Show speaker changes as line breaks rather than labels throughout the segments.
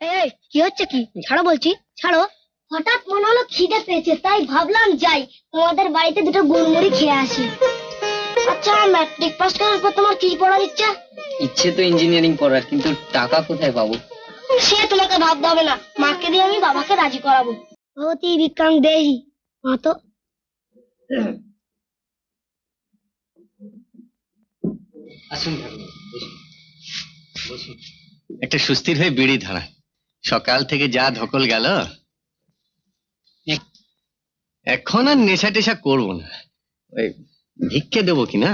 এই কি হচ্ছে কি? ছাড়ো বলছি ছাড়ো। হঠাৎ মনে হলো খিদে পেয়েছে তাই ভাবলাম যাই। তোমাদের বাড়িতে দুটো গুড়মুড়ি খেয়ে আসি। আচ্ছা ম্যাট্রিক পাস করার পর তোমার কি পড়ার ইচ্ছা?
ইচ্ছে তো ইঞ্জিনিয়ারিং পড়ার কিন্তু টাকা কোথায় পাবো?
সে তোমাকে ভাবতে হবে না। মাকে দিয়ে আমি বাবাকে রাজি করাবো। ভগবতী বিক্রম দেহি মা তো।
আসুন
একটা সুস্থির হয়ে বিড়ি ধরা সকাল থেকে যা ধকল গেল এখন আর নেশা টেশা করব না। ওই ভিক্ষে দেবো কি না?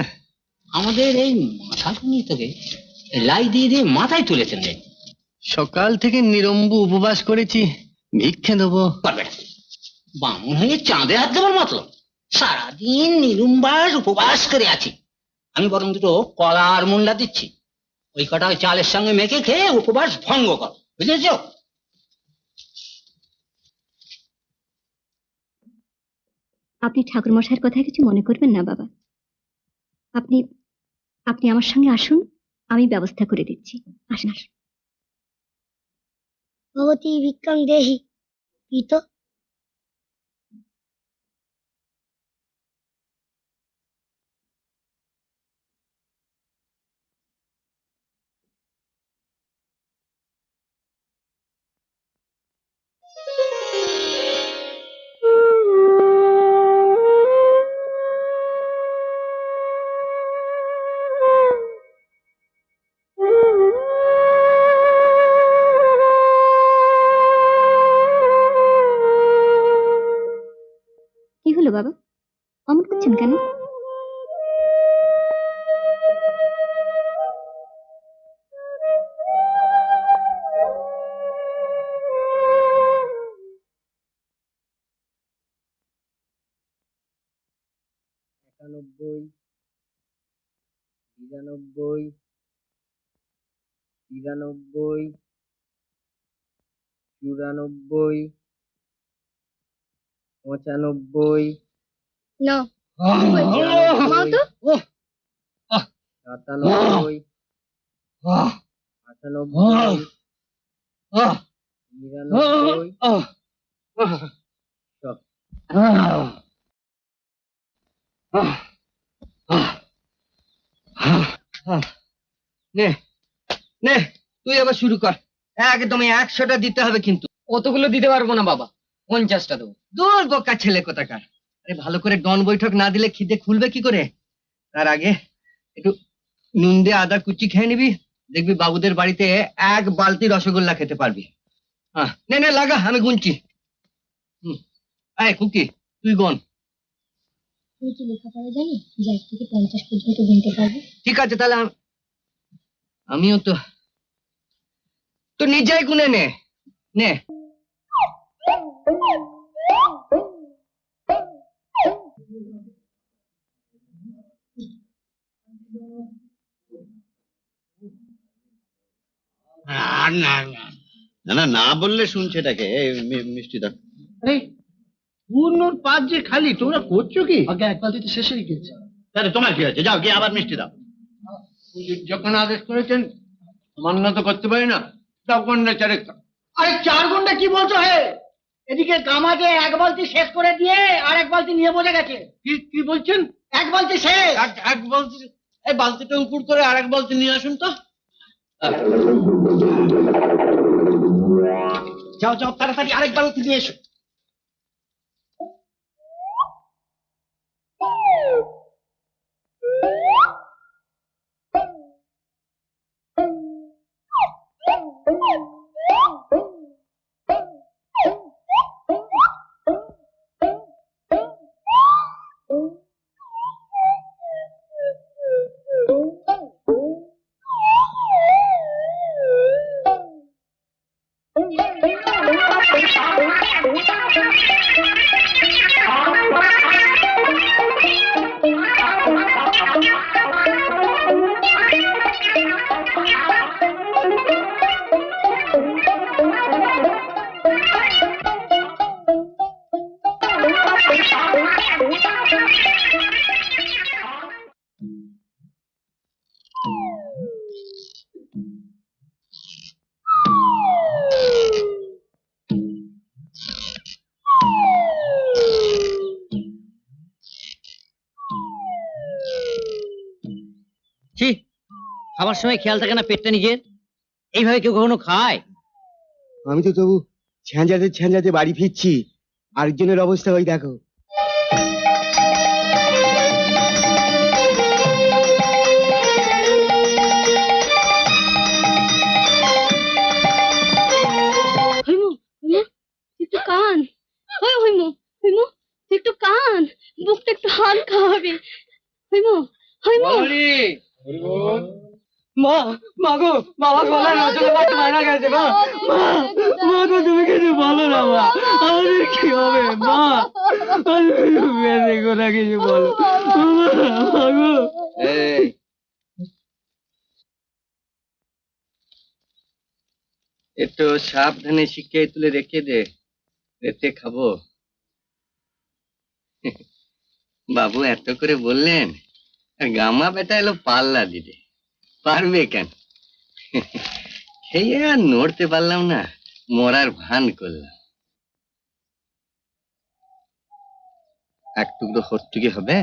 আমাদের এই মাথা তোকে লাই দিয়ে দিয়ে মাথায় তুলেছেন
সকাল থেকে নিরম্বু উপবাস করেছি ভিক্ষে দেবো।
পারবে বামুন হয়ে চাঁদে হাত দেবার মতো। সারাদিন নিরুম্বাস উপবাস করে আছি। আমি বরং দুটো কলা আর মুন্ডা দিচ্ছি। ওই কটা চালের সঙ্গে মেখে খেয়ে উপবাস ভঙ্গ কর। বুঝেছ?
আপনি ঠাকুরমশাইয়ের কথা কিছু মনে করবেন না, বাবা। আপনি আপনি আমার সঙ্গে আসুন, আমি ব্যবস্থা করে দিচ্ছি। আসুন আসুন।
ভগবতী বিক্রম দেহি
হলো বাবা? অমন করছেন কেন?
একানব্বই বিরানব্বই চুরানব্বই পঁচানব্বই।
না
সাতানব্বই। আটানব্বই। নিরানব্বই।
নে নে তুই আবার শুরু কর। একদম একশোটা দিতে হবে কিন্তু।
অতগুলো দিতে পারব না বাবা। পঞ্চাশটা দেবো।
দূর বোকা ছেলে কোথাকার। আরে ভালো করে ডন বৈঠক না দিলে খিদে খুলবে কি করে? তার আগে একটু নুন দিয়ে আদা কুচি খেয়ে নিবি দেখবি বাবুদের বাড়িতে এক বালতি রসগোল্লা খেতে পারবি। হ্যাঁ নে নে লাগা আমি গুনছি। হুম। আয় কুকি তুই গন।
তুমি কি লেখাপড়া জানি যে থেকে পঞ্চাশ পর্যন্ত গুনতে পারবে।
ঠিক আছে তাহলে আমিও তো তো নিজেই গুনে নে। নে।
না না
না না না বললে শুনছে এটাকে এই মি- মিষ্টি
পূর্ণর পাঁচ যে খালি তোমরা করছ কি?
আগে এক বালতি তো শেষ হয়ে গেছে
তাহলে তোমার কি আছে যাও গিয়ে আবার মিষ্টি দাও।
যখন আদেশ করেছেন মান্য তো করতে পারি না তখন না চারে
আরে চার ঘণ্টা কি বলছো হে? এদিকে গামাজে এক বালতি শেষ করে দিয়ে আর এক বালতি নিয়ে বসে গেছে।
কি কি বলছেন?
এক বালতি শেষ।
এক এক বালতি এই বালতিটা উপর করে আর এক বালতি নিয়ে আসুন তো।
যাও যাও তাড়াতাড়ি আরেক বালতি নিয়ে এসো।
ছি, খাবার সময় খেয়াল থাকে না পেটটা নিজের? এইভাবে কেউ কখনো খায়?
আমি তো তবু ছ্যাঁজাতে ছ্যাঁজাতে বাড়ি ফিরছি। আরেকজনের অবস্থা ওই দেখো।
মা গো বাবা গেছে মা মা গো, তুমি কিছু বলো না, মা, আমাদের কি হবে, মা? কিছু বলো। একটু সাবধানে শিখে তুলে রেখে দে রেতে খাব। বাবু এত করে বললেন গামা বেটা এলো পাল্লা দিতে। পারবে কেন? সেই আর নড়তে পারলাম না, মরার ভান করলাম। এক টুকরো হট্টুকি হবে?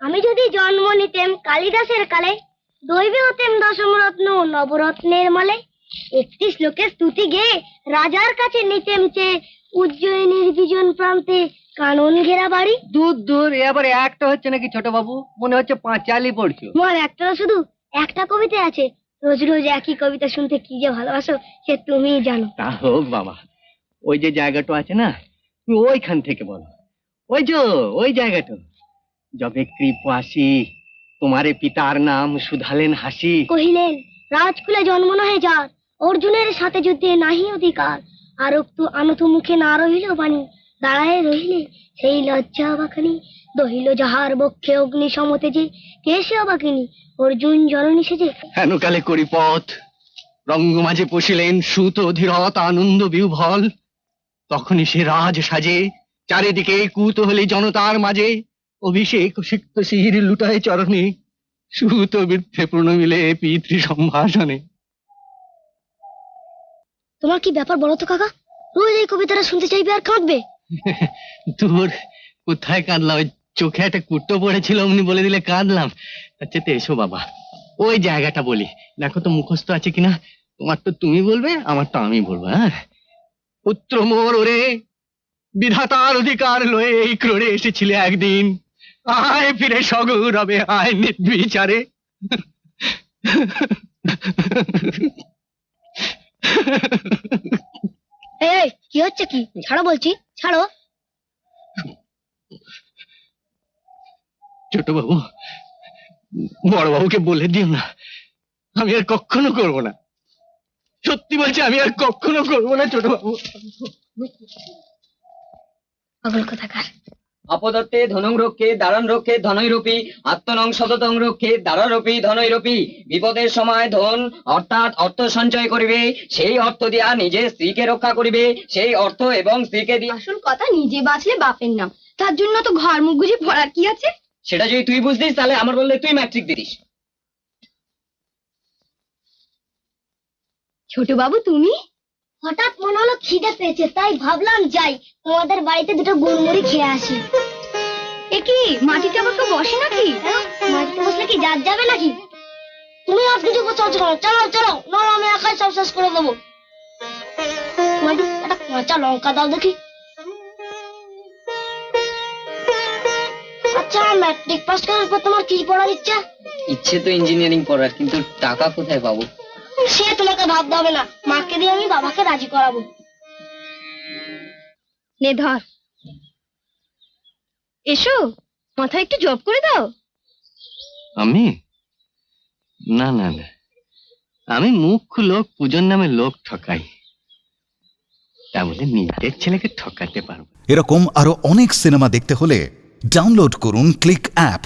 আমি যদি জন্ম নিতেম কালিদাসের কালে, দৈবে হতেম দশম রত্ন নবরত্নের মালে একটি শ্লোকের স্তুতি গেয়ে রাজার কাছে নিতেম চেয়ে উজ্জয়িনীর বিজন প্রান্তে কানন ঘেরা বাড়ি?
দূর দূর এ আবার একটা হচ্ছে নাকি ছোট বাবু? মনে হচ্ছে পাঁচালি পড়ছো।
তোমার একটা শুধু? একটা কবিতা আছে। রোজ রোজ একই কবিতা শুনতে কি যে ভালোবাসো সে তুমিই জানো।
তা হোক বাবা ওই যে জায়গাটা আছে না তুমি ওইখান থেকে বলো। ওই যে ওই জায়গাটা। যবে কৃপ আসি তোমারে পিতার নাম সুধালেন হাসি।
কহিলেন রাজকুলে জন্ম নহে যার অর্জুনের সাথে যুদ্ধে নাহি অধিকার। আর উক্ত আনত মুখে না রহিল বাণী, দাঁড়ায় রহিলে সেই লজ্জা অবাখানি দহিল যাহার বক্ষে অগ্নি সমতে যে কে সে অবাকিনী অর্জুন জননী সেজে।
হেনকালে করি পথ, রঙ্গ মাঝে পশিলেন সুত অধীরত আনন্দ বিহ্বল। তখনই সে রাজ সাজে, চারিদিকে কুতূহলী জনতার মাঝে। অভিষেক সিক্ত শির লুটায় চরণে, সুত বৃদ্ধে প্রণমিলে পিতৃ সম্ভাষণে
তোমার কি ব্যাপার বলো তো কাকা? রোজ এই কবিতাটা শুনতে চাইবে আর কাঁদবে?
তোর কোথায় কাঁদলাম? ওই চোখে একটা কুট্টো পড়েছিল, অমনি বলে দিলে কাঁদলাম। চেয়ে এসো বাবা। ওই জায়গাটা বলি। দেখো তো মুখস্থ আছে কিনা? তোমার তো তুমি বলবে, আমার তো আমি বলব হ্যাঁ? পুত্র মোর ওরে, বিধাতার অধিকার লয়ে এই ক্রোড়ে এসেছিলে একদিন। আয় ফিরে সগৌরবে, আয় নির্বিচারে।
এই কি হচ্ছে কি? ছাড়ো বলছি ছাড়ো।
ছোট বাবু বড় বাবুকে বলে দিও না। আমি আর কখনো করব না। সত্যি বলছি আমি আর কখনো করব না ছোট বাবু
পাগল কথাকার?
আপদত্তে ধনং রক্ষে দারণ রক্ষে ধনৈরূপী আত্মনং সততং রক্ষে দাররূপী ধনৈরূপী। বিপদের সময় ধন অর্থাৎ অর্থ সঞ্চয় করিবে সেই অর্থ দিয়া নিজে স্ত্রীকে রক্ষা করিবে সেই অর্থ এবং স্ত্রীকে দিয়া
আসল কথা নিজে বাঁচলে বাপের নাম। তার জন্য তো ঘর মুখ গুজি পড়ার কি আছে?
সেটা যদি তুই বুঝতিস তাহলে আমার বললে তুই ম্যাট্রিক দিতিস।
ছোট বাবু তুমি?
হঠাৎ মনে হলো খিদে পেয়েছে তাই ভাবলাম যাই তোমাদের বাড়িতে দুটো গুড়মুড়ি খেয়ে আসি।
এ কি মাটিতে আবার কেউ বসে নাকি?
মাটিতে বসলে কি যার যাবে নাকি? তুমি আর কিছু চলছো কেন চলো চলো নয় আমি একাই সব শেষ করে দেবো। একটা কাঁচা লঙ্কা দাও দেখি। আচ্ছা ম্যাট্রিক পাস করার পর তোমার কি পড়ার ইচ্ছা?
ইচ্ছে তো ইঞ্জিনিয়ারিং পড়ার কিন্তু টাকা কোথায় পাবো?
সে তোমাকে ভাবতে হবে না। মাকে দিয়ে আমি বাবাকে রাজি করাবো।
নে ধর। এসো মাথায় একটু জব করে দাও।
আমি? না না না। আমি মুখ লোক পুজোর নামে লোক ঠকাই। তা বলে নিজের ছেলেকে ঠকাতে পারব।
এরকম আরও অনেক সিনেমা দেখতে হলে ডাউনলোড করুন ক্লিক অ্যাপ।